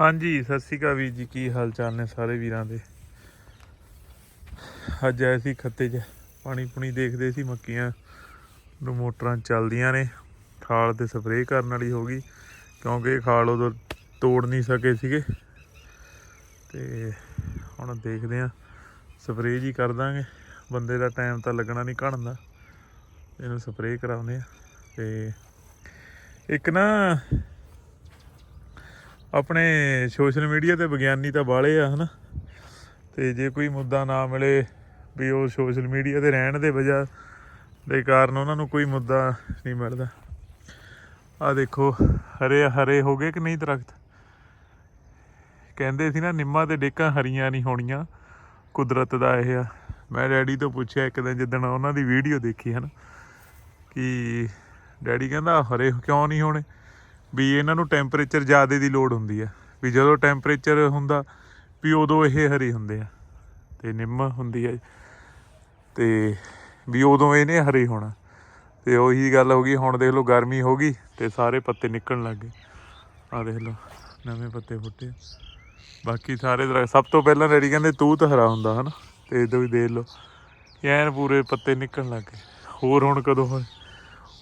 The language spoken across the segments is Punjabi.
ਹਾਂਜੀ, ਸਤਿ ਸ਼੍ਰੀ ਅਕਾਲ ਵੀਰ ਜੀ, ਕੀ ਹਾਲ ਚਾਲ ਨੇ ਸਾਰੇ ਵੀਰਾਂ ਦੇ? ਅੱਜ ਆਏ ਸੀ ਖੱਤੇ 'ਚ, ਪਾਣੀ ਪੁਣੀ ਦੇਖਦੇ ਸੀ, ਮੱਕੀਆਂ ਨੂੰ ਮੋਟਰਾਂ ਚੱਲਦੀਆਂ ਨੇ, ਖਾਲ ਤੇ ਸਪਰੇਅ ਕਰਨ ਵਾਲੀ ਹੋ ਗਈ, ਕਿਉਂਕਿ ਖਾਲ ਉਦੋਂ ਤੋੜ ਨਹੀਂ ਸਕੇ ਸੀਗੇ। ਤੇ ਹੁਣ ਦੇਖਦੇ ਆ ਸਪਰੇਅ ਜੀ ਕਰ ਦਾਂਗੇ, ਬੰਦੇ ਦਾ ਟਾਈਮ ਤਾਂ ਲੱਗਣਾ ਨਹੀਂ ਘੜਨ ਦਾ, ਇਹਨੂੰ ਸਪਰੇਅ ਕਰਾਉਂਦੇ ਆ ਤੇ ਇੱਕ ਨਾ ਆਪਣੇ ਸੋਸ਼ਲ ਮੀਡੀਆ ਤੇ ਵਿਗਿਆਨੀ ਤਾਂ ਬਾਲੇ ਆ, ਹਨਾ? ਤੇ ਜੇ ਕੋਈ ਮੁੱਦਾ ਨਾ ਮਿਲੇ ਵੀ ਉਹ ਸੋਸ਼ਲ ਮੀਡੀਆ ਤੇ ਰਹਿਣ ਦੇ ਵਜ੍ਹਾ ਦੇ ਕਾਰਨ ਉਹਨਾਂ ਨੂੰ ਕੋਈ ਮੁੱਦਾ ਨਹੀਂ ਮਿਲਦਾ। ਆ ਦੇਖੋ, ਹਰੇ ਹਰੇ ਹੋ ਗਏ ਕਿ ਨਹੀਂ ਦਰਖਤ? ਕਹਿੰਦੇ ਸੀ ਨਾ, ਨਿੰਮਾਂ ਤੇ ਡੇਕਾਂ ਹਰੀਆਂ ਨਹੀਂ ਹੋਣੀਆਂ, ਕੁਦਰਤ ਦਾ ਇਹ ਆ। ਮੈਂ ਡੈਡੀ ਤੋਂ ਪੁੱਛਿਆ ਇੱਕ ਦਿਨ ਜਿੱਦਣ ਉਹਨਾਂ ਦੀ ਵੀਡੀਓ ਦੇਖੀ, ਹਨ? ਕਿ ਡੈਡੀ ਕਹਿੰਦਾ ਹਰੇ ਕਿਉਂ ਨਹੀਂ ਹੋਣੇ? ਵੀ ਇਹਨਾਂ ਨੂੰ ਟੈਂਪਰੇਚਰ ਜ਼ਿਆਦਾ ਦੀ ਲੋੜ ਹੁੰਦੀ ਆ। ਵੀ ਜਦੋਂ ਟੈਂਪਰੇਚਰ ਹੁੰਦਾ, ਵੀ ਉਦੋਂ ਇਹ ਹਰੀ ਹੁੰਦੇ ਆ ਤੇ ਨਿੰਮ ਹੁੰਦੀ ਆ। ਤੇ ਵੀ ਉਦੋਂ ਇਹਨੇ ਹਰੀ ਹੋਣਾ। ਤੇ ਉਹੀ ਗੱਲ ਹੋ ਗਈ, ਹੁਣ ਦੇਖ ਲਓ ਗਰਮੀ ਹੋ ਗਈ ਤੇ ਸਾਰੇ ਪੱਤੇ ਨਿਕਲਣ ਲੱਗ ਗਏ। ਆ ਦੇਖ ਲਓ, ਨਵੇਂ ਪੱਤੇ ਫੁੱਟੇ। ਬਾਕੀ ਸਾਰੇ ਦਰਖਤ, ਸਭ ਤੋਂ ਪਹਿਲਾਂ ਡੈਡੀ ਕਹਿੰਦੇ ਤੂਤ ਹਰਾ ਹੁੰਦਾ, ਹਨਾ? ਤੇ ਇਦੋਂ ਵੀ ਦੇਖ ਲਓ, ਐਨ ਪੂਰੇ ਪੱਤੇ ਨਿਕਲਣ ਲੱਗ ਗਏ। ਹੋਰ ਹੁਣ ਕਦੋਂ ਹੋਏ?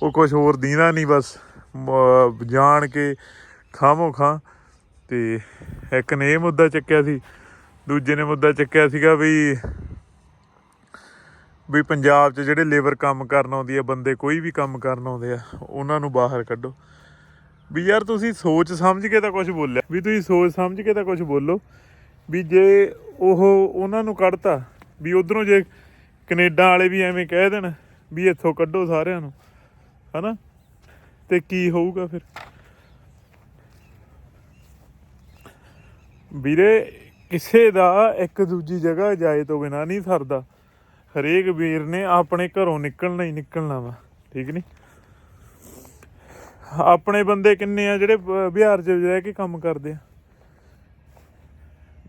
ਉਹ ਕੁਝ ਹੋਰ ਦੀਨਾ ਨਹੀਂ ਬਸ। ਜਾਣ ਕੇ ਖਾਮੋ ਖਾਂ ਤੇ ਇੱਕ ਨੇ ਇਹ ਮੁੱਦਾ ਚੱਕਿਆ ਸੀ, ਦੂਜੇ ਨੇ ਮੁੱਦਾ ਚੱਕਿਆ ਸੀਗਾ ਵੀ ਵੀ ਪੰਜਾਬ 'ਚ ਜਿਹੜੇ ਲੇਬਰ ਕੰਮ ਕਰਨ ਆਉਂਦੀ ਆ, ਬੰਦੇ ਕੋਈ ਵੀ ਕੰਮ ਕਰਨ ਆਉਂਦੇ ਆ, ਉਹਨਾਂ ਨੂੰ ਬਾਹਰ ਕੱਢੋ। ਵੀ ਯਾਰ ਤੁਸੀਂ ਸੋਚ ਸਮਝ ਕੇ ਤਾਂ ਕੁਝ ਬੋਲਿਆ, ਵੀ ਤੁਸੀਂ ਸੋਚ ਸਮਝ ਕੇ ਤਾਂ ਕੁਝ ਬੋਲੋ, ਵੀ ਜੇ ਉਹ ਉਹਨਾਂ ਨੂੰ ਕੱਢਤਾ, ਵੀ ਉਧਰੋਂ ਜੇ ਕੈਨੇਡਾ ਵਾਲੇ ਵੀ ਐਵੇਂ ਕਹਿ ਦੇਣ, ਵੀ ਇੱਥੋਂ ਕੱਢੋ ਸਾਰਿਆਂ ਨੂੰ, ਹਨਾ? ਤੇ ਕੀ ਹੋਊਗਾ ਫਿਰ? ਵੀਰੇ, ਕਿਸੇ ਦਾ ਇੱਕ ਦੂਜੀ ਜਗ੍ਹਾ ਜਾਏ ਤੋਂ ਬਿਨਾ ਨਹੀਂ ਸਰਦਾ। ਹਰੇਕ ਵੀਰ ਨੇ ਆਪਣੇ ਘਰੋਂ ਨਿਕਲਣਾ ਹੀ ਨਿਕਲਣਾ ਵਾ, ਠੀਕ ਨਹੀਂ ਆਪਣੇ ਬੰਦੇ ਕਿੰਨੇ ਆ ਜਿਹੜੇ ਬਿਹਾਰ 'ਚ ਰਹਿ ਕੇ ਕੰਮ ਕਰਦੇ ਆ?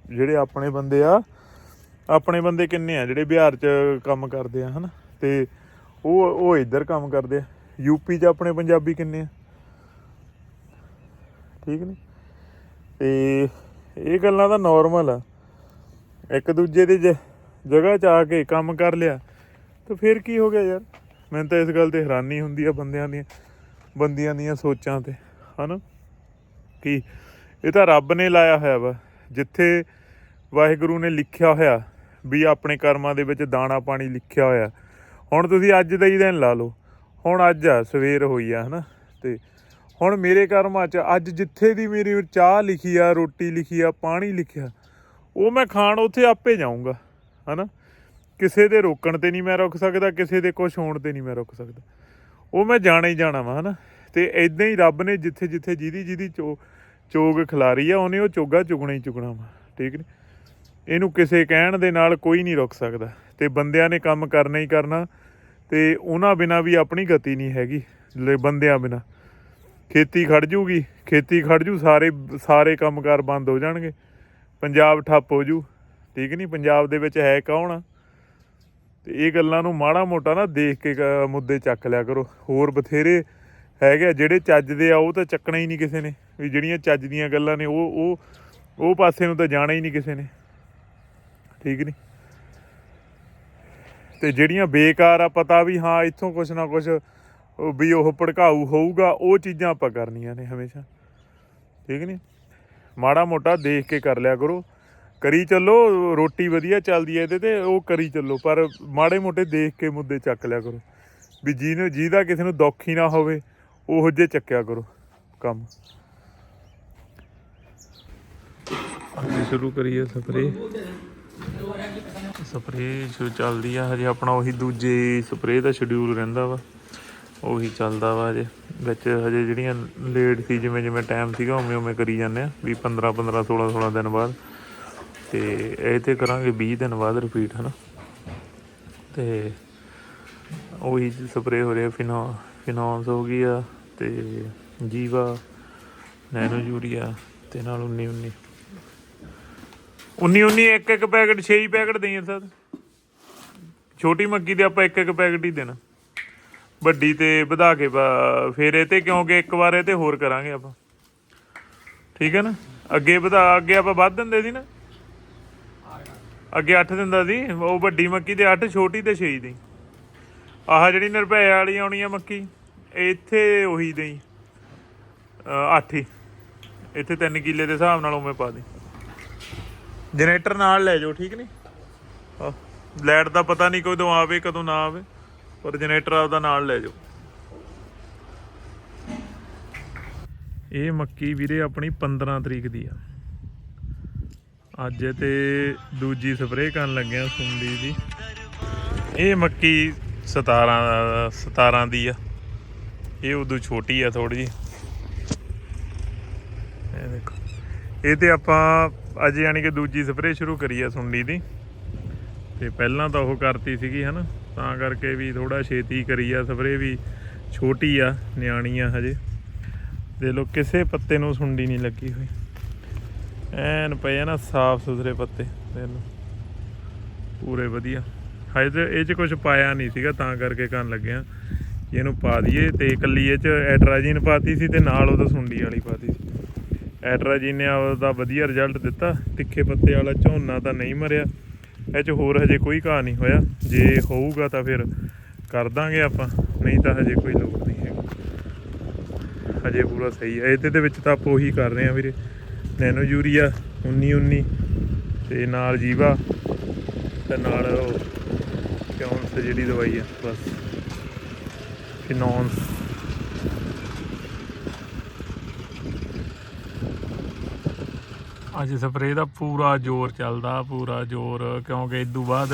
ਜਿਹੜੇ ਆਪਣੇ ਬੰਦੇ ਆ, ਆਪਣੇ ਬੰਦੇ ਕਿੰਨੇ ਆ ਜਿਹੜੇ ਬਿਹਾਰ 'ਚ ਕੰਮ ਕਰਦੇ ਆ, ਹਨਾ? ਤੇ ਉਹ ਉਹ ਇੱਧਰ ਕੰਮ ਕਰਦੇ ਆ। ਯੂਪੀ 'ਚ ਆਪਣੇ ਪੰਜਾਬੀ ਕਿੰਨੇ ਆ? ਠੀਕ ਨੇ? ਤੇ ਇਹ ਗੱਲਾਂ ਤਾਂ ਨਾਰਮਲ ਆ। ਇੱਕ ਦੂਜੇ ਦੀ ਜ- ਜਗ੍ਹਾ 'ਚ ਆ ਕੇ ਕੰਮ ਕਰ ਲਿਆ। ਤਾਂ ਫਿਰ ਕੀ ਹੋ ਗਿਆ ਯਾਰ? ਮੈਨੂੰ ਤਾਂ ਇਸ ਗੱਲ ਤੇ ਹੈਰਾਨੀ ਹੁੰਦੀ ਆ ਬੰਦਿਆਂ ਦੀਆਂ ਬੰਦਿਆਂ ਦੀਆਂ ਸੋਚਾਂ ਤੇ। ਹਨਾ? ਕਿ? ਇਹ ਤਾਂ ਰੱਬ ਨੇ ਲਾਇਆ ਹੋਇਆ ਵਾ। ਜਿੱਥੇ ਵਾਹਿਗੁਰੂ ਨੇ ਲਿਖਿਆ ਹੋਇਆ ਵੀ ਆਪਣੇ ਕਰਮਾਂ ਦੇ ਵਿੱਚ ਦਾਣਾ ਪਾਣੀ ਲਿਖਿਆ ਹੋਇਆ। ਹੁਣ ਤੁਸੀਂ ਅੱਜ ਦਾ ਹੀ ਦਿਨ ਲਾ ਲਓ। ਹੁਣ ਅੱਜ ਆ, ਸਵੇਰ ਹੋਈ ਆ, ਹਨਾ? ਤੇ ਹੁਣ ਮੇਰੇ ਕਰਮਾਂ 'ਚ, ਅੱਜ ਜਿੱਥੇ ਦੀ ਮੇਰੀ ਚਾਹ ਲਿਖੀ ਆ, ਰੋਟੀ ਲਿਖੀ ਆ, ਪਾਣੀ ਲਿਖਿਆ, ਉਹ ਮੈਂ ਖਾਣ ਉੱਥੇ ਆਪੇ ਜਾਊਂਗਾ, ਹਨਾ? ਕਿਸੇ ਦੇ ਰੋਕਣ ਤੇ ਨਹੀਂ ਮੈਂ ਰੁਕ ਸਕਦਾ, ਕਿਸੇ ਦੇ ਕੁਝ ਹੋਣ ਤੇ ਨਹੀਂ ਮੈਂ ਰੁਕ ਸਕਦਾ। ਉਹ ਮੈਂ ਜਾਣਾ ਹੀ ਜਾਣਾ ਵਾ, ਹਨਾ? ਤੇ ਇਦਾਂ ਹੀ ਰੱਬ ਨੇ ਜਿੱਥੇ ਜਿੱਥੇ ਜਿਹਦੀ ਜਿਹਦੀ ਚੋ, ਚੋਗ ਖਿਲਾਰੀ ਆ, ਉਹਨੇ ਉਹ ਚੋਗਾ ਚੁਗਣਾ ਹੀ ਚੁਗਣਾ ਵਾ, ਠੀਕ ਨੇ? ਇਹਨੂੰ ਕਿਸੇ ਕਹਿਣ ਦੇ ਨਾਲ ਕੋਈ ਨਹੀਂ ਰੁਕ ਸਕਦਾ, ਤੇ ਬੰਦਿਆਂ ਨੇ ਕੰਮ ਕਰਨਾ ਹੀ ਕਰਨਾ ਤੇ ਉਹਨਾਂ ਬਿਨਾ ਵੀ ਆਪਣੀ ਗਤੀ ਨਹੀਂ ਹੈਗੀ ਲੈ ਬੰਦਿਆਂ ਬਿਨਾ। ਖੇਤੀ ਖੜ ਜੂਗੀ ਖੇਤੀ ਖੜ ਜੂ ਸਾਰੇ ਸਾਰੇ ਕੰਮਕਾਰ ਬੰਦ ਹੋ ਜਾਣਗੇ। ਪੰਜਾਬ ਠੱਪ ਹੋ ਜੂ ਠੀਕ ਨਹੀਂ? ਪੰਜਾਬ ਦੇ ਵਿੱਚ ਹੈ ਕੌਣ? ਆ? ਤੇ ਇਹ ਗੱਲਾਂ ਨੂੰ ਮਾੜਾ ਮੋਟਾ ਨਾ ਦੇਖ ਕੇ ਮੁੱਦੇ ਚੱਕ ਲਿਆ ਕਰੋ। ਹੋਰ ਬਥੇਰੇ ਹੈਗੇ ਆ, ਜਿਹੜੇ ਚੱਜਦੇ ਆ ਉਹ ਤਾਂ ਚੱਕਣਾ ਹੀ ਨਹੀਂ ਕਿਸੇ ਨੇ। ਵੀ ਜਿਹੜੀਆਂ ਚੱਜ ਦੀਆਂ ਗੱਲਾਂ ਨੇ ਉਹ ਉਹ ਉਹ ਪਾਸੇ ਨੂੰ ਤਾਂ ਜਾਣਾ ਹੀ ਨਹੀਂ ਕਿਸੇ ਨੇ। ਠੀਕ ਨਹੀਂ? ਤੇ ਜਿਹੜੀਆਂ ਬੇਕਾਰ ਆ, ਪਤਾ ਵੀ ਹਾਂ ਇੱਥੋਂ ਕੁਛ ਨਾ ਕੁਛ ਵੀ ਉਹ ਭੜਕਾਊ ਹੋਊਗਾ, ਉਹ ਚੀਜ਼ਾਂ ਆਪਾਂ ਕਰਨੀਆਂ ਨੇ ਹਮੇਸ਼ਾ। ਠੀਕ ਨਹੀਂ ਮਾੜਾ ਮੋਟਾ ਦੇਖ ਕੇ ਕਰ ਲਿਆ ਕਰੋ। ਕਰੀ ਚੱਲੋ, ਰੋਟੀ ਵਧੀਆ ਚੱਲਦੀ ਹੈ ਇਹਦੇ ਤੇ, ਉਹ ਕਰੀ ਚੱਲੋ, ਪਰ ਮਾੜੇ ਮੋਟੇ ਦੇਖ ਕੇ ਮੁੱਦੇ ਚੱਕ ਲਿਆ ਕਰੋ। ਵੀ ਜਿਹਨੂੰ ਜਿਹਦਾ ਕਿਸੇ ਨੂੰ ਦੁੱਖ ਹੀ ਨਾ ਹੋਵੇ, ਉਹੋ ਜੇ ਚੱਕਿਆ ਕਰੋ ਕੰਮ। ਸ਼ੁਰੂ ਕਰੀਏ ਸਪਰੇ ਸਪਰੇ ਸ਼ੁਰੂ ਚੱਲਦੀ ਆ, ਹਜੇ ਆਪਣਾ ਉਹੀ ਦੂਜੇ ਸਪਰੇਅ ਦਾ ਸ਼ਡਿਊਲ ਰਹਿੰਦਾ ਵਾ। ਉਹੀ ਚੱਲਦਾ ਵਾ ਹਜੇ। ਵਿੱਚ ਹਜੇ ਜਿਹੜੀਆਂ ਲੇਟ ਸੀ, ਜਿਵੇਂ ਜਿਵੇਂ ਟਾਈਮ ਸੀਗਾ, ਉਵੇਂ ਉਵੇਂ ਕਰੀ ਜਾਂਦੇ ਆ। ਵੀ 15 15 16 16 ਦਿਨ ਬਾਅਦ। ਤੇ ਇਹ ਤੇ ਕਰਾਂਗੇ 20 ਦਿਨ ਬਾਅਦ ਰਿਪੀਟ ਹਨਾ। ਤੇ ਉਹੀ ਸਪਰੇਅ ਹੋ ਰਿਹਾ, ਫਿਨੋ ਫਿਨੋਸ ਹੋ ਗਈ ਆ, ਤੇ ਜੀਵਾ ਨੈਨੋ ਯੂਰੀਆ ਤੇ ਨਾਲ 19 19 19 19 ਇੱਕ ਇੱਕ ਪੈਕਟ 6 ਪੈਕਟ ਦੇਈਏ ਸਰ। ਛੋਟੀ ਮੱਕੀ ਦੇ ਆਪਾਂ ਇੱਕ ਇੱਕ ਪੈਕਟ ਹੀ ਦੇਣਾ। ਵੱਡੀ ਤੇ ਵਧਾ ਕੇ, ਬ- ਇਹ ਤੇ ਕਿਉਂਕਿ ਇੱਕ ਵਾਰ ਇਹ ਤੇ ਹੋਰ ਕਰਾਂਗੇ ਆਪਾਂ। ਠੀਕ ਹੈ ਨਾ? ਅੱਗੇ ਵਧਾ, ਅੱਗੇ ਆਪਾਂ ਵੱਧ ਦਿੰਦੇ ਸੀ ਨਾ? ਅੱਗੇ 8 ਦਿੰਦਾ ਸੀ, ਉਹ ਵੱਡੀ ਮੱਕੀ ਤੇ 8 ਛੋਟੀ ਤੇ 6 ਦੀ ਆਹ ਜਿਹੜੀ ਨਿਰਭੈ ਵਾਲੀ ਆਉਣੀ ਆ ਮੱਕੀ, ਇੱਥੇ ਉਹੀ ਦੇਈ। 8 ਹੀ। ਇੱਥੇ 3 ਕਿੱਲੇ ਦੇ ਹਿਸਾਬ ਨਾਲ ਉਵੇਂ ਪਾ ਦੇ ਜਨਰੇਟਰ ਨਾਲ ਲੈ ਜਾਓ, ਠੀਕ ਨਹੀਂ? ਲਾਈਟ ਦਾ ਪਤਾ ਨਹੀਂ ਕਦੋਂ ਆਵੇ, ਕਦੋਂ ਨਾ ਆਵੇ, ਪਰ ਜਨਰੇਟਰ ਆਪਦਾ ਨਾਲ ਲੈ ਜਾਓ। ਇਹ ਮੱਕੀ ਵੀਰੇ ਆਪਣੀ 15 ਤਰੀਕ ਦੀ ਆ। ਅੱਜ ਤੇ ਦੂਜੀ ਸਪਰੇਅ ਕਰਨ ਲੱਗਿਆ ਸੁੰਡੀ ਦੀ। ਇਹ ਮੱਕੀ 17 17 ਦੀ ਆ। ਇਹ ਉਦੋਂ ਛੋਟੀ ਆ ਥੋੜੀ ਜੀ ਇਹ ਦੇਖੋ। ਇਹ ਤੇ ਆਪਾਂ ਅੱਜ ਯਾਨੀ ਕਿ ਦੂਜੀ ਸਪਰੇਅ ਸ਼ੁਰੂ ਕਰੀ ਆ ਸੁੰਡੀ ਦੀ। ਤੇ ਪਹਿਲਾਂ ਤਾਂ ਉਹ ਕਰਤੀ ਸੀਗੀ, ਹਨਾ? ਤਾਂ ਕਰਕੇ ਵੀ ਥੋੜਾ ਛੇਤੀ ਕਰੀ ਆ। ਸਪਰੇਅ ਵੀ ਛੋਟੀ ਆ, ਨਿਆਣੀ ਆ ਹਜੇ। ਦੇ ਲੋ, ਕਿਸੇ ਪੱਤੇ ਨੂੰ ਸੁੰਡੀ ਨਹੀਂ ਲੱਗੀ ਹੋਈ। ਐਨ ਪਏ ਆ ਨਾ ਸਾਫ਼ ਸੁਥਰੇ ਪੱਤੇ ਦੇਖ ਲਓ ਪੂਰੇ ਵਧੀਆ। ਹਜੇ ਇਹ ਚ ਕੁਝ ਪਾਇਆ ਨਹੀਂ ਸੀਗਾ, ਤਾਂ ਕਰਕੇ ਕਰਨ ਲੱਗਿਆ। ਕਿ ਇਹਨੂੰ ਪਾ ਦਈਏ ਤੇ ਇਕੱਲੀ ਇਹ ਚ ਐਟਰਾਜੀਨ ਪਾਤੀ ਸੀ ਤੇ ਨਾਲ ਉਹਦਾ ਸੁੰਡੀ ਵਾਲੀ ਪਾਤੀ ਸੀ। ਐਟਰਾਜੀਨ ਨੇ ਆਪਦਾ ਵਧੀਆ ਰਿਜ਼ਲਟ ਦਿੱਤਾ। ਤਿੱਖੇ ਪੱਤੇ ਵਾਲਾ ਝੋਨਾ ਤਾਂ ਨਹੀਂ ਮਰਿਆ। ਇਹ ਚ ਹੋਰ ਹਜੇ ਕੋਈ ਘਾਹ ਨਹੀਂ ਹੋਇਆ। ਜੇ ਹੋਊਗਾ ਤਾਂ ਫਿਰ ਕਰ ਦਾਂਗੇ ਆਪਾਂ। ਨਹੀਂ ਤਾਂ ਹਜੇ ਕੋਈ ਲੋੜ ਨਹੀਂ ਹੈ ਹਜੇ ਪੂਰਾ ਸਹੀ ਹੈ। ਇਹਦੇ ਦੇ ਵਿੱਚ ਤਾਂ ਆਪਾਂ ਉਹੀ ਕਰ ਰਹੇ ਆ ਵੀਰੇ। ਨੈਨੋ ਯੂਰੀਆ 19 19 ਤੇ ਨਾਲ ਜੀਵਾ ਤੇ ਨਾਲ ਕਿਉਂਸ ਜਿਹੜੀ ਦਵਾਈ ਆ। ਬਸ। ਫਿਨੌਂਸ। ਅੱਜ ਸਪਰੇਅ ਦਾ ਪੂਰਾ ਜ਼ੋਰ ਚੱਲਦਾ, ਪੂਰਾ ਜ਼ੋਰ, ਕਿਉਂਕਿ ਇਦੋਂ ਬਾਅਦ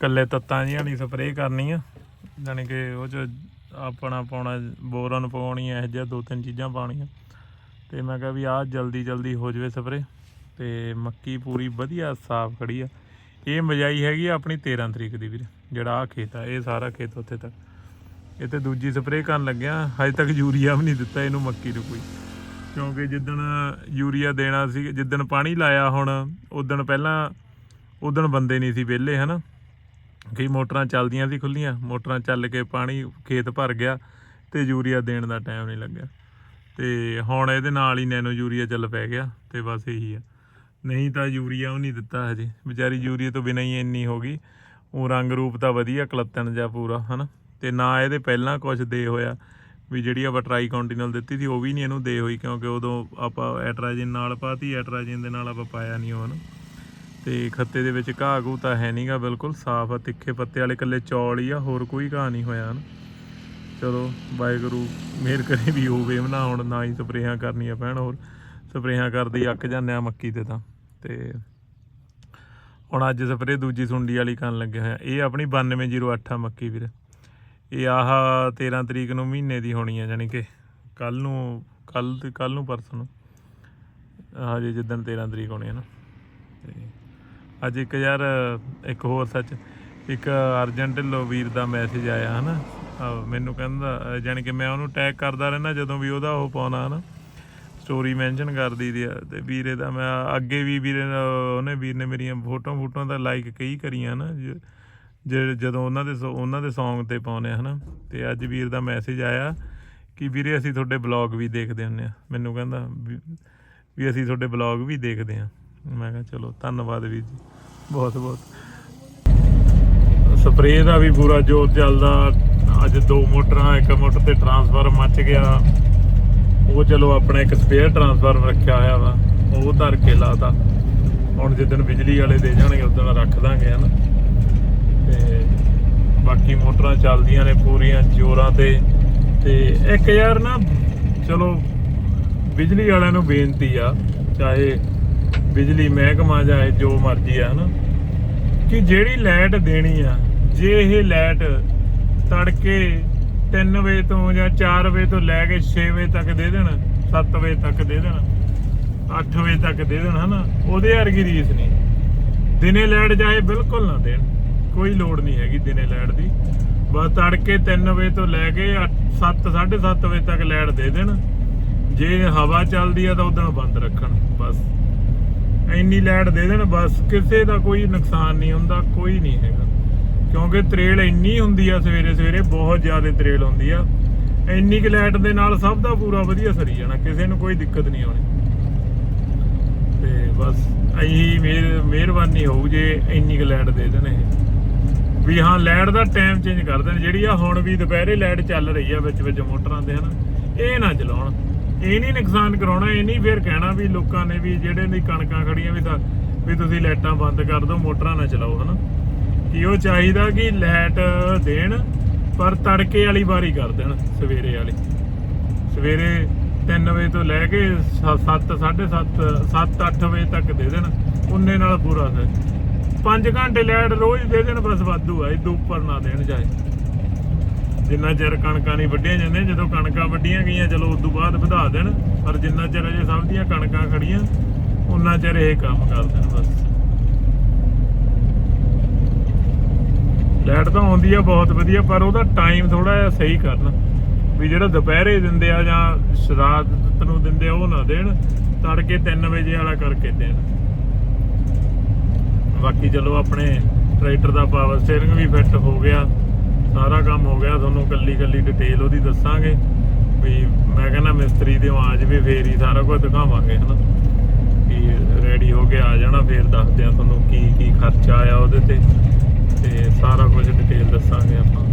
ਕੱਲੇ ਤੱਤਾਂ ਜਿਹੀਆਂ ਦੀ ਸਪਰੇਅ ਕਰਨੀ ਆ। ਜਾਣੀ ਕਿ ਉਹ ਚ ਆਪਣਾ ਪਾਉਣਾ ਬੋਰਨ ਪਾਉਣੀ ਐ ਇਹ ਜਿਹਾ ਦੋ ਤਿੰਨ ਚੀਜ਼ਾਂ ਪਾਉਣੀਆਂ। ਤੇ ਮੈਂ ਕਿਹਾ ਵੀ ਆਹ ਜਲਦੀ ਜਲਦੀ ਹੋ ਜਵੇ ਸਪਰੇਅ। ਤੇ ਮੱਕੀ ਪੂਰੀ ਵਧੀਆ ਸਾਫ਼ ਖੜੀ ਆ। ਇਹ ਮਜਾਈ ਹੈਗੀ ਆ ਆਪਣੀ 13 ਤਰੀਕ ਦੀ ਵੀਰ, ਜਿਹੜਾ ਆ ਖੇਤ ਆ, ਇਹ ਸਾਰਾ ਖੇਤ ਉੱਥੇ ਤੱਕ। ਇਹ ਤੇ ਦੂਜੀ ਸਪਰੇਅ ਕਰਨ ਲੱਗਿਆ, ਹਜੇ ਤੱਕ ਯੂਰੀਆ ਵੀ ਨਹੀਂ ਦਿੱਤਾ ਇਹਨੂੰ ਮੱਕੀ ਨੂੰ ਕੋਈ। ਕਿਉਂਕਿ ਜਿੱਦਣ ਯੂਰੀਆ ਦੇਣਾ ਸੀ, ਜਿੱਦਣ ਪਾਣੀ ਲਾਇਆ ਹੁਣ, ਉਦਣ ਪਹਿਲਾਂ, ਉਦਣ ਬੰਦੇ ਨਹੀਂ ਸੀ ਵਿਹਲੇ, ਹਨਾ? ਕਈ ਮੋਟਰਾਂ ਚੱਲਦੀਆਂ ਸੀ ਖੁੱਲੀਆਂ ਮੋਟਰਾਂ ਚੱਲ ਕੇ ਪਾਣੀ ਖੇਤ ਭਰ ਗਿਆ ਤੇ ਯੂਰੀਆ ਦੇਣ ਦਾ ਟਾਈਮ ਨਹੀਂ ਲੱਗਿਆ। ਤੇ ਹੁਣ ਇਹਦੇ ਨਾਲ ਹੀ ਨੈਨੋ ਯੂਰੀਆ ਚੱਲ ਪੈ ਗਿਆ ਤੇ ਬਸ ਇਹੀ ਆ। ਨਹੀਂ ਤਾਂ ਯੂਰੀਆ ਉਹ ਨਹੀਂ ਦਿੱਤਾ ਹਜੇ। ਵਿਚਾਰੀ ਯੂਰੀਆ ਤੋਂ ਬਿਨਾਂ ਹੀ ਇੰਨੀ ਹੋ ਗਈ। ਉਹ ਰੰਗ ਰੂਪ ਤਾਂ ਵਧੀਆ, ਕਲੱਤਣ ਜਾਂ ਪੂਰਾ, ਹਨਾ? ਤੇ ਨਾ ਇਹਦੇ ਪਹਿਲਾਂ ਕੁਝ ਦੇ ਹੋਇਆ। ਵੀ ਜਿਹੜੀ ਆਪਾਂ ਟਰਾਈ ਕੰਟੀਨਲ ਦਿੱਤੀ ਸੀ, ਉਹ ਵੀ ਨਹੀਂ ਇਹਨੂੰ ਦੇ ਹੋਈ, ਕਿਉਂਕਿ ਉਦੋਂ ਆਪਾਂ ਐਟਰਾਜਿਨ ਨਾਲ ਪਾਤੀ ਐਟਰਾਜਿਨ ਦੇ ਨਾਲ ਆਪਾਂ ਪਾਇਆ ਨਹੀਂ ਉਹ ਹਨਾ ਤੇ ਖੱਤੇ ਦੇ ਵਿੱਚ ਘਾਹ ਘੂ ਤਾਂ ਹੈ ਨਹੀਂਗਾ ਬਿਲਕੁਲ ਸਾਫ਼ ਆ, ਤਿੱਖੇ ਪੱਤੇ ਵਾਲੇ ਕੱਲੇ ਚੌਲ ਹੀ ਆ, ਹੋਰ ਕੋਈ ਘਾਹ ਨਹੀਂ ਹੋਇਆ ਹਨ ਚਲੋ, ਵਾਹਿਗੁਰੂ, ਮਿਹਰ ਕਰੇ ਵੀ ਹੋਵੇ, ਨਾ ਹੁਣ ਨਾ ਹੀ ਸਪਰੇਹਾਂ ਕਰਨੀਆਂ ਪੈਣ ਹੋਰ। ਸਪਰੇਹਾਂ ਕਰਦੇ ਅੱਕ ਜਾਂਦੇ ਆ ਮੱਕੀ ਤੇ ਤਾਂ। ਤੇ ਹੁਣ ਅੱਜ ਸਪਰੇ ਦੂਜੀ ਸੁੰਡੀ ਵਾਲੀ ਕਰਨ ਲੱਗੇ ਹੋਇਆ ਇਹ ਆਪਣੀ 9208 ਆ ਮੱਕੀ ਵੀਰ। ਇਹ ਆਹ 13 ਤਰੀਕ ਨੂੰ ਮਹੀਨੇ ਦੀ ਹੋਣੀ ਆ ਜਾਨੀ ਕਿ ਕੱਲ ਨੂੰ ਕੱਲ ਤੇ ਕੱਲ ਨੂੰ ਪਰਸੋਂ ਨੂੰ। ਹਜੇ ਜਿੱਦਣ 13 ਤਰੀਕ ਹੋਣੀ ਹੈ ਨਾ। ਅੱਜ ਇੱਕ ਯਾਰ, ਇੱਕ ਹੋਰ ਸੱਚ, ਇੱਕ ਅਰਜਨ ਢਿੱਲੋਂ ਵੀਰ ਦਾ ਮੈਸੇਜ ਆਇਆ, ਹਨਾ? ਆਹ ਮੈਨੂੰ ਕਹਿੰਦਾ ਅਹ ਜਾਣੀ ਕਿ ਮੈਂ ਉਹਨੂੰ ਟੈਗ ਕਰਦਾ ਰਹਿਣਾ ਜਦੋਂ ਵੀ ਉਹਦਾ ਉਹ ਪਾਉਣਾ, ਹਨਾ? ਸਟੋਰੀ ਮੈਂਸ਼ਨ ਕਰ ਦਈਦੀ ਆ, ਤੇ ਵੀਰੇ ਦਾ ਮੈਂ ਅੱਗੇ ਵੀ ਵੀਰੇ, ਉਹਨੇ ਵੀਰ ਨੇ ਮੇਰੀਆਂ ਫੋਟੋਆਂ ਫੋਟੋਆਂ ਦਾ ਲਾਈਕ ਕਈ ਕਰੀਆਂ ਨਾ ਜਿਹੜੇ ਜਦੋਂ ਉਹਨਾਂ ਦੇ ਸੋ- ਉਹਨਾਂ ਦੇ Song ਤੇ ਪਾਉਨੇ ਆ, ਹਨਾ? ਤੇ ਅੱਜ ਵੀਰ ਦਾ ਮੈਸੇਜ ਆਇਆ ਕਿ ਵੀਰੇ ਅਸੀਂ ਤੁਹਾਡੇ ਬਲੌਗ ਵੀ ਦੇਖਦੇ ਹੁੰਨੇ ਆ। ਮੈਨੂੰ ਕਹਿੰਦਾ ਵੀ- ਵੀ ਅਸੀਂ ਤੁਹਾਡੇ ਬਲੌਗ ਵੀ ਦੇਖਦੇ ਆ। ਮੈਂ ਕਿਹਾ ਚਲੋ, ਧੰਨਵਾਦ ਵੀਰ ਜੀ। ਬਹੁਤ ਬਹੁਤ। ਸਪਰੇਅ ਦਾ ਵੀ ਪੂਰਾ ਜ਼ੋਰ ਚੱਲਦਾ। ਅੱਜ ਦੋ ਮੋਟਰਾਂ, ਇੱਕ ਮੋਟਰ ਤੇ ਟਰਾਂਸਫਾਰਮ ਮੱਚ ਗਿਆ। ਉਹ ਚਲੋ ਆਪਣਾ ਇੱਕ ਸਪੇਅਰ ਟਰਾਂਸਫਾਰਮ ਰੱਖਿਆ ਹੋਇਆ ਵਾ। ਉਹ ਧਰ ਕੇ ਲਾਤਾ। ਹੁਣ ਜਿੱਦਣ ਬਿਜਲੀ ਵਾਲੇ ਦੇ ਜਾਣਗੇ, ਉਦੋਂ ਰੱਖ ਦਾਂਗੇ, ਹਨਾ? ਤੇ ਬਾਕੀ ਮੋਟਰਾਂ ਚੱਲਦੀਆਂ ਨੇ ਪੂਰੀਆਂ, ਜ਼ੋਰਾਂ ਤੇ। ਤੇ ਇੱਕ ਯਾਰ ਨਾ, ਚਲੋ, ਬਿਜਲੀ ਵਾਲਿਆਂ ਨੂੰ ਬੇਨਤੀ ਆ, ਚਾਹੇ ਬਿਜਲੀ ਮਹਿਕਮਾ ਚਾਹੇ ਜੋ ਮਰਜ਼ੀ ਆ, ਹਨਾ, ਕਿ ਜਿਹੜੀ ਲਾਈਟ ਦੇਣੀ ਆ, ਜੇ ਇਹ ਲਾਈਟ ਤੜਕੇ 3 ਵਜੇ ਤੋਂ ਜਾਂ 4 ਵਜੇ ਤੋਂ ਲੈ ਕੇ 6 ਵਜੇ ਤੱਕ ਦੇ ਦੇਣ 7 ਵਜੇ ਤੱਕ ਦੇ ਦੇਣ 8 ਵਜੇ ਤੱਕ ਦੇ ਦੇਣ, ਹਨਾ, ਉਹਦੇ ਵਰਗੀ ਰੀਸ ਨਹੀਂ। ਦਿਨੇ ਲਾਈਟ ਜਾਏ ਬਿਲਕੁਲ ਨਾ ਦੇਣ। ਕੋਈ ਲੋੜ ਨਹੀਂ ਹੈਗੀ ਦਿਨੇ ਲਾਈਟ ਦੀ। ਬਸ ਤੜਕੇ 3 ਵਜੇ ਤੋਂ ਲੈ ਕੇ 7 7:30 ਵਜੇ ਤੱਕ ਲਾਈਟ ਦੇ ਦੇਣ। ਜੇ ਹਵਾ ਚੱਲਦੀ ਆ ਤਾਂ ਉਦੋਂ ਬੰਦ ਰੱਖਣ, ਬਸ। ਇੰਨੀ ਲਾਈਟ ਦੇ ਦੇਣ, ਬਸ। ਕਿਸੇ ਦਾ ਕੋਈ ਨੁਕਸਾਨ ਨਹੀਂ ਹੁੰਦਾ, ਕੋਈ ਨਹੀਂ ਹੈਗਾ। ਕਿਉਂਕਿ ਤਰੇਲ ਇੰਨੀ ਹੁੰਦੀ ਆ ਸਵੇਰੇ ਸਵੇਰੇ, ਬਹੁਤ ਜ਼ਿਆਦਾ ਤਰੇਲ ਹੁੰਦੀ ਆ। ਇੰਨੀ ਕਿ ਲਾਈਟ ਦੇ ਨਾਲ ਸਭ ਦਾ ਪੂਰਾ ਵਧੀਆ ਸਰੀ ਜਾਣਾ, ਕਿਸੇ ਨੂੰ ਕੋਈ ਦਿੱਕਤ ਨਹੀਂ ਆਉਣੀ। ਤੇ ਬਸ, ਇਹੀ ਮਿਹਰ ਮਿਹਰਬਾਨੀ ਹੋਊ ਜੇ ਇੰਨੀ ਕੁ ਲਾਈਟ ਦੇ ਦੇਣ ਇਹ। ਵੀ ਹਾਂ, ਲਾਈਟ ਦਾ ਟਾਈਮ ਚੇਂਜ ਕਰ ਦੇਣ। ਜਿਹੜੀ ਆ ਹੁਣ ਵੀ ਦੁਪਹਿਰੇ ਲਾਈਟ ਚੱਲ ਰਹੀ ਆ ਵਿੱਚ ਵਿੱਚ ਮੋਟਰਾਂ ਦੇ ਹਨਾ, ਇਹ ਨਾ ਚਲਾਉਣ। ਇਹ ਨਹੀਂ ਨੁਕਸਾਨ ਕਰਾਉਣਾ, ਇਹ ਨਹੀਂ ਫਿਰ ਕਹਿਣਾ ਵੀ ਲੋਕਾਂ ਨੇ ਵੀ ਜਿਹੜੇ ਦੀ ਕਣਕਾਂ ਖੜੀਆਂ ਵੀ ਤਾਂ ਵੀ ਤੁਸੀਂ ਲਾਈਟਾਂ ਬੰਦ ਕਰ ਦਿਓ, ਮੋਟਰਾਂ ਨਾ ਚਲਾਓ, ਹਨਾ। ਕਿ ਉਹ ਚਾਹੀਦਾ ਕਿ ਲਾਈਟ ਦੇਣ, ਪਰ ਤੜਕੇ ਵਾਲੀ ਵਾਰੀ ਕਰ ਦੇਣ, ਸਵੇਰੇ ਵਾਲੀ। ਸਵੇਰੇ 3 ਵਜੇ ਤੋਂ ਲੈ ਕੇ 7 7:30 7 8 ਵਜੇ ਤੱਕ ਦੇ ਦੇਣ, ਉਨੇ ਨਾਲ ਪੂਰਾ ਫਿਰ। 5 ਘੰਟੇ ਲਾਈਟ ਰੋਜ਼ ਦੇ ਦੇਣ, ਬਸ ਵਾਧੂ ਆ। ਇਹ ਤੋਂ ਉੱਪਰ ਨਾ ਦੇਣ ਜਾਏ। ਜਿੰਨਾ ਚਿਰ ਕਣਕਾਂ ਨਹੀਂ ਵੱਢੀਆਂ ਜਾਂਦੀਆਂ, ਜਦੋਂ ਕਣਕਾਂ ਵੱਢੀਆਂ ਗਈਆਂ, ਚਲੋ ਉਸ ਤੋਂ ਬਾਅਦ ਵਧਾ ਦੇਣ। ਪਰ ਜਿੰਨਾ ਚਿਰ ਅਜੇ ਸਭ ਦੀਆਂ ਕਣਕਾਂ ਖੜੀਆਂ ਉਹਨਾਂ ਚਿਰ ਇਹ ਕੰਮ ਕਰ ਦੇਣ ਬਸ। ਲਾਈਟ ਤਾਂ ਆਉਂਦੀ ਆ, ਬਹੁਤ ਵਧੀਆ, ਪਰ ਉਹਦਾ ਟਾਈਮ ਥੋੜਾ ਜਿਹਾ ਸਹੀ ਕਰਨ। ਵੀ ਜਿਹੜਾ ਦੁਪਹਿਰੇ ਦਿੰਦੇ ਆ ਜਾਂ ਰਾਤ ਨੂੰ ਦਿੰਦੇ ਆ, ਉਹ ਨਾ ਦੇਣ। ਤੜਕੇ 3 ਵਜੇ ਵਾਲਾ ਕਰਕੇ ਦੇਣ। ਬਾਕੀ ਚਲੋ ਆਪਣੇ ਟਰੈਕਟਰ ਦਾ ਪਾਵਰ ਸਟੀਅਰਿੰਗ ਵੀ ਫਿੱਟ ਹੋ ਗਿਆ। ਸਾਰਾ ਕੰਮ ਹੋ ਗਿਆ। ਤੁਹਾਨੂੰ ਕੱਲੀ ਕੱਲੀ ਡਿਟੇਲ ਉਹਦੀ ਦੱਸਾਂਗੇ। ਵੀ ਮੈਂ ਕਹਿੰਦਾ ਮਿਸਤਰੀ ਦੇ ਆ ਜਾਵੇ ਫੇਰ ਹੀ ਸਾਰਾ ਕੁਝ ਦਿਖਾਵਾਂਗੇ, ਹਨਾ। ਵੀ ਰੈਡੀ ਹੋ ਕੇ ਆ ਜਾਣਾ, ਫੇਰ ਦੱਸਦੇ ਆ ਤੁਹਾਨੂੰ ਕੀ ਕੀ ਖਰਚਾ ਆਇਆ ਉਹਦੇ ਤੇ। ਤੇ ਸਾਰਾ ਕੁਝ ਡਿਟੇਲ ਦੱਸਾਂਗੇ ਆਪਾਂ।